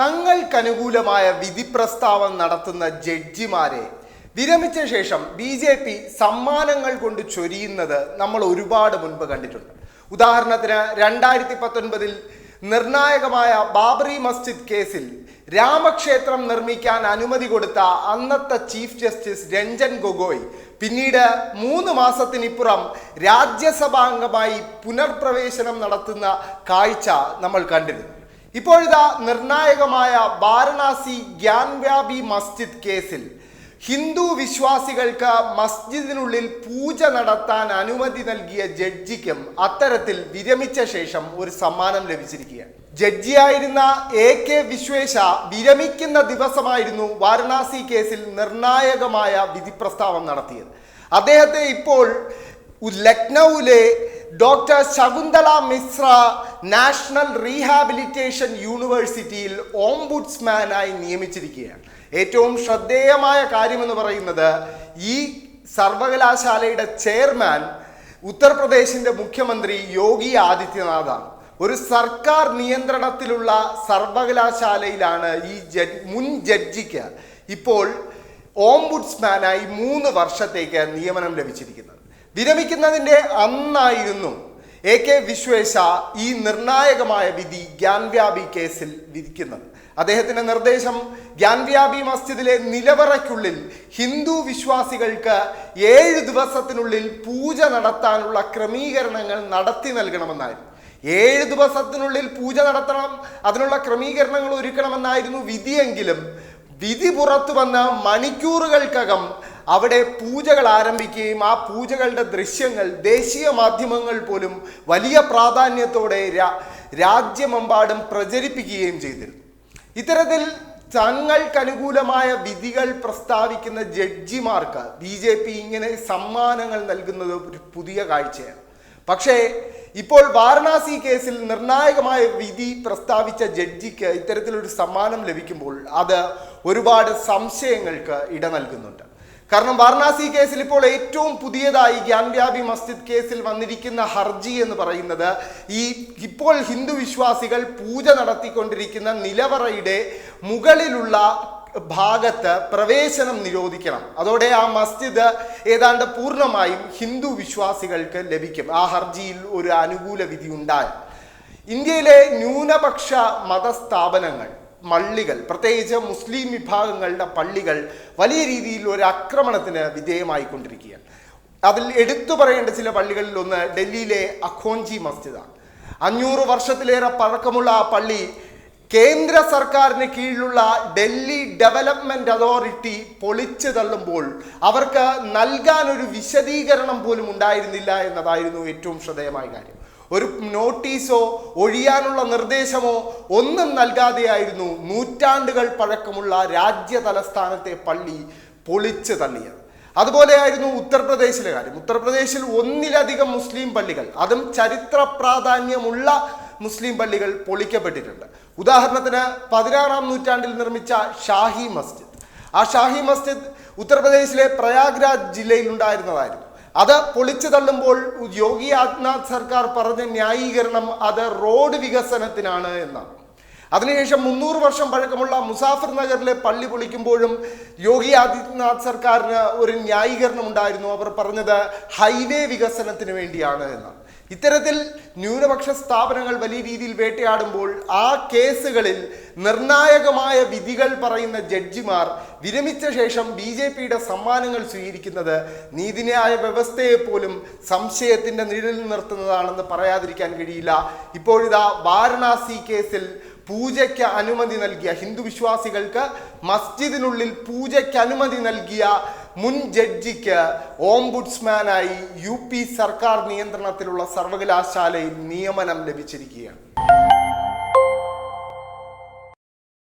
തങ്ങൾക്കനുകൂലമായ വിധി പ്രസ്താവം നടത്തുന്ന ജഡ്ജിമാരെ വിരമിച്ച ശേഷം ബി ജെ പി സമ്മാനങ്ങൾ കൊണ്ട് ചൊരിയുന്നത് നമ്മൾ ഒരുപാട് മുൻപ് കണ്ടിട്ടുണ്ട്. ഉദാഹരണത്തിന് രണ്ടായിരത്തി പത്തൊൻപതിൽ നിർണായകമായ ബാബറി മസ്ജിദ് കേസിൽ രാമക്ഷേത്രം നിർമ്മിക്കാൻ അനുമതി കൊടുത്ത അന്നത്തെ ചീഫ് ജസ്റ്റിസ് രഞ്ജൻ ഗൊഗോയ് പിന്നീട് മൂന്ന് മാസത്തിനിപ്പുറം രാജ്യസഭാംഗമായി പുനർപ്രവേശനം നടത്തുന്ന കാഴ്ച നമ്മൾ കണ്ടിരുന്നു. ഇപ്പോഴിതാ നിർണായകമായ വാരണാസി ഗ്യാൻവ്യാപി മസ്ജിദ് കേസിൽ ഹിന്ദു വിശ്വാസികൾക്ക് മസ്ജിദിനുള്ളിൽ പൂജ നടത്താൻ അനുമതി നൽകിയ ജഡ്ജിക്കും അത്തരത്തിൽ വിരമിച്ച ശേഷം ഒരു സമ്മാനം ലഭിച്ചിരിക്കുകയാണ്. ജഡ്ജിയായിരുന്ന എ കെ വിശ്വേശ വിരമിക്കുന്ന ദിവസമായിരുന്നു വാരണാസി കേസിൽ നിർണായകമായ വിധിപ്രസ്താവം നടത്തിയത്. അദ്ദേഹത്തെ ഇപ്പോൾ ലക്നൌവിലെ doctor Shakuntala Mishra national rehabilitation യൂണിവേഴ്സിറ്റിയിൽ ഓംബുഡ്സ്മാനായി നിയമിച്ചിരിക്കുകയാണ്. ഏറ്റവും ശ്രദ്ധേയമായ കാര്യമെന്ന് പറയുന്നത് ഈ സർവകലാശാലയുടെ ചെയർമാൻ ഉത്തർപ്രദേശിന്റെ മുഖ്യമന്ത്രി യോഗി ആദിത്യനാഥാണ്. ഒരു സർക്കാർ നിയന്ത്രണത്തിലുള്ള സർവകലാശാലയിലാണ് ഈ ജഡ് മുൻ ജഡ്ജിക്ക് ഇപ്പോൾ ഓംബുഡ്സ്മാനായി മൂന്ന് വർഷത്തേക്ക് നിയമനം ലഭിച്ചിരിക്കുന്നത്. വിരമിക്കുന്നതിന്റെ അന്നായിരുന്നു എ കെ വിശ്വേശ ഈ നിർണായകമായ വിധി ഗ്യാൻവ്യാപി കേസിൽ വിധിക്കുന്നത്. അദ്ദേഹത്തിന്റെ നിർദ്ദേശം ഗ്യാൻവ്യാപി മസ്ജിദിലെ നിലവറയ്ക്കുള്ളിൽ ഹിന്ദു വിശ്വാസികൾക്ക് ഏഴ് ദിവസത്തിനുള്ളിൽ പൂജ നടത്താനുള്ള ക്രമീകരണങ്ങൾ നടത്തി നൽകണമെന്നായിരുന്നു. ഏഴ് ദിവസത്തിനുള്ളിൽ പൂജ നടത്തണം അതിനുള്ള ക്രമീകരണങ്ങൾ ഒരുക്കണമെന്നായിരുന്നു വിധിയെങ്കിലും വിധി പുറത്തു വന്ന മണിക്കൂറുകൾക്കകം അവിടെ പൂജകൾ ആരംഭിക്കുകയും ആ പൂജകളുടെ ദൃശ്യങ്ങൾ ദേശീയ മാധ്യമങ്ങൾ പോലും വലിയ പ്രാധാന്യത്തോടെ രാജ്യമെമ്പാടും പ്രചരിപ്പിക്കുകയും ചെയ്തിരുന്നു. ഇത്തരത്തിൽ തങ്ങൾക്കനുകൂലമായ വിധികൾ പ്രസ്താവിക്കുന്ന ജഡ്ജിമാർക്ക് ബി ജെ പി ഇങ്ങനെ സമ്മാനങ്ങൾ നൽകുന്നത് ഒരു പുതിയ കാഴ്ചയാണ്. പക്ഷേ ഇപ്പോൾ വാരണാസി കേസിൽ നിർണായകമായ വിധി പ്രസ്താവിച്ച ജഡ്ജിക്ക് ഇത്തരത്തിലൊരു സമ്മാനം ലഭിക്കുമ്പോൾ അത് ഒരുപാട് സംശയങ്ങൾക്ക് ഇട നൽകുന്നുണ്ട്. കാരണം വാരണാസി കേസിൽ ഇപ്പോൾ ഏറ്റവും പുതിയതായി ഗ്യാൻവ്യാപി മസ്ജിദ് കേസിൽ വന്നിരിക്കുന്ന ഹർജി എന്ന് പറയുന്നത് ഈ ഇപ്പോൾ ഹിന്ദു വിശ്വാസികൾ പൂജ നടത്തിക്കൊണ്ടിരിക്കുന്ന നിലവറയുടെ മുകളിലുള്ള ഭാഗത്ത് പ്രവേശനം നിരോധിക്കണം. അതോടെ ആ മസ്ജിദ് ഏതാണ്ട് പൂർണമായും ഹിന്ദു വിശ്വാസികൾക്ക് ലഭിക്കും. ആ ഹർജിയിൽ ഒരു അനുകൂല വിധി ഉണ്ടായ ഇന്ത്യയിലെ ന്യൂനപക്ഷ മതസ്ഥാപനങ്ങൾ പള്ളികൾ പ്രത്യേകിച്ച് മുസ്ലിം വിഭാഗങ്ങളുടെ പള്ളികൾ വലിയ രീതിയിൽ ഒരു ആക്രമണത്തിന് വിധേയമായിക്കൊണ്ടിരിക്കുകയാണ്. അതിൽ എടുത്തു പറയേണ്ട ചില പള്ളികളിൽ ഒന്ന് ഡൽഹിയിലെ അഖോഞ്ചി മസ്ജിദാണ്. അഞ്ഞൂറ് വർഷത്തിലേറെ പഴക്കമുള്ള ആ പള്ളി കേന്ദ്ര സർക്കാരിന് കീഴിലുള്ള ഡൽഹി ഡെവലപ്മെന്റ് അതോറിറ്റി പൊളിച്ചു തള്ളുമ്പോൾ അവർക്ക് നൽകാനൊരു വിശദീകരണം പോലും ഉണ്ടായിരുന്നില്ല എന്നതായിരുന്നു ഏറ്റവും ശ്രദ്ധേയമായ കാര്യം. ഒരു നോട്ടീസോ ഒഴിയാനുള്ള നിർദ്ദേശമോ ഒന്നും നൽകാതെയായിരുന്നു നൂറ്റാണ്ടുകൾ പഴക്കമുള്ള രാജ്യ തലസ്ഥാനത്തെ പള്ളി പൊളിച്ചു തള്ളിയത്. അതുപോലെയായിരുന്നു ഉത്തർപ്രദേശിലെ കാര്യം. ഉത്തർപ്രദേശിൽ ഒന്നിലധികം മുസ്ലിം പള്ളികൾ അതും ചരിത്ര പ്രാധാന്യമുള്ള മുസ്ലിം പള്ളികൾ പൊളിക്കപ്പെട്ടിട്ടുണ്ട്. ഉദാഹരണത്തിന് പതിനാറാം നൂറ്റാണ്ടിൽ നിർമ്മിച്ച ഷാഹി മസ്ജിദ്. ആ ഷാഹി മസ്ജിദ് ഉത്തർപ്രദേശിലെ പ്രയാഗ്രാജ് ജില്ലയിൽ ഉണ്ടായിരുന്നതായിരുന്നു അത് പൊളിച്ചു തള്ളുമ്പോൾ യോഗി ആദിത്യനാഥ് സർക്കാർ പറഞ്ഞ ന്യായീകരണം അത് റോഡ് വികസനത്തിനാണ് എന്നാണ്. അതിനുശേഷം മുന്നൂറ് വർഷം പഴക്കമുള്ള മുസാഫർ നഗറിലെ പള്ളി പൊളിക്കുമ്പോഴും യോഗി ആദിത്യനാഥ് സർക്കാരിന് ഒരു ന്യായീകരണം ഉണ്ടായിരുന്നു അവർ പറഞ്ഞത് ഹൈവേ വികസനത്തിന് വേണ്ടിയാണ് എന്നാണ്. ഇത്തരത്തിൽ ന്യൂനപക്ഷ സ്ഥാപനങ്ങൾ വലിയ രീതിയിൽ വേട്ടയാടുമ്പോൾ ആ കേസുകളിൽ നിർണായകമായ വിധികൾ പറയുന്ന ജഡ്ജിമാർ വിരമിച്ച ശേഷം ബി ജെ പിയുടെ സമ്മാനങ്ങൾ സ്വീകരിക്കുന്നത് നീതിന്യായ വ്യവസ്ഥയെ പോലും സംശയത്തിന്റെ നിഴലിൽ നിർത്തുന്നതാണെന്ന് പറയാതിരിക്കാൻ കഴിയില്ല. ഇപ്പോഴിതാ വാരണാസി കേസിൽ പൂജയ്ക്ക് അനുമതി നൽകിയ ഹിന്ദു വിശ്വാസികൾക്ക് മസ്ജിദിനുള്ളിൽ പൂജയ്ക്ക് അനുമതി നൽകിയ മുൻ ജഡ്ജിക്ക് ഓംബുഡ്സ്മാനായി യു പി സർക്കാർ നിയന്ത്രണത്തിലുള്ള സർവകലാശാലയിൽ നിയമനം ലഭിച്ചിരിക്കുകയാണ്.